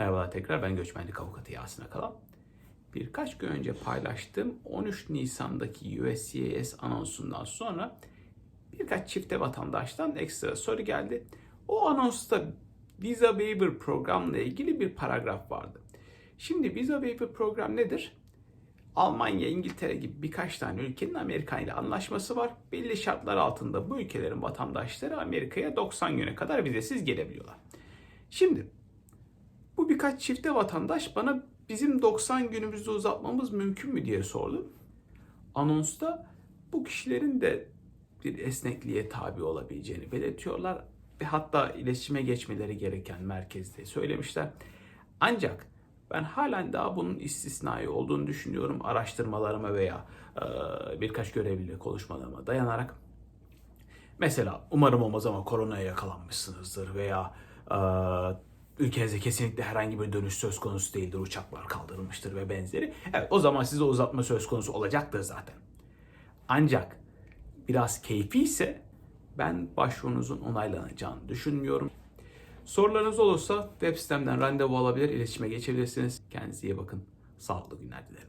Merhabalar tekrar ben göçmenlik avukatı Yasin Akala. Birkaç gün önce paylaştığım 13 Nisan'daki USCIS anonsundan sonra birkaç çifte vatandaştan ekstra soru geldi. O anonsta Visa Waiver programla ilgili bir paragraf vardı. Şimdi Visa Waiver program nedir? Almanya, İngiltere gibi birkaç tane ülkenin Amerika ile anlaşması var. Belli şartlar altında bu ülkelerin vatandaşları Amerika'ya 90 güne kadar vizesiz gelebiliyorlar. Şimdi birkaç çifte vatandaş bana bizim 90 günümüzde uzatmamız mümkün mü diye sordu. Anonsta bu kişilerin de bir esnekliğe tabi olabileceğini belirtiyorlar ve hatta iletişime geçmeleri gereken merkezde söylemişler. Ancak ben halen daha bunun istisnai olduğunu düşünüyorum araştırmalarıma veya e, birkaç görevliyle konuşmalarıma dayanarak. Mesela umarım olmaz ama koronaya yakalanmışsınızdır veya e, ülkenize kesinlikle herhangi bir dönüş söz konusu değildir. Uçaklar kaldırılmıştır ve benzeri. Evet o zaman size uzatma söz konusu olacaktır zaten. Ancak biraz keyfi ise ben başvurunuzun onaylanacağını düşünmüyorum. Sorularınız olursa web sitemden randevu alabilir, iletişime geçebilirsiniz. Kendinize iyi bakın. Sağlıklı günler dilerim.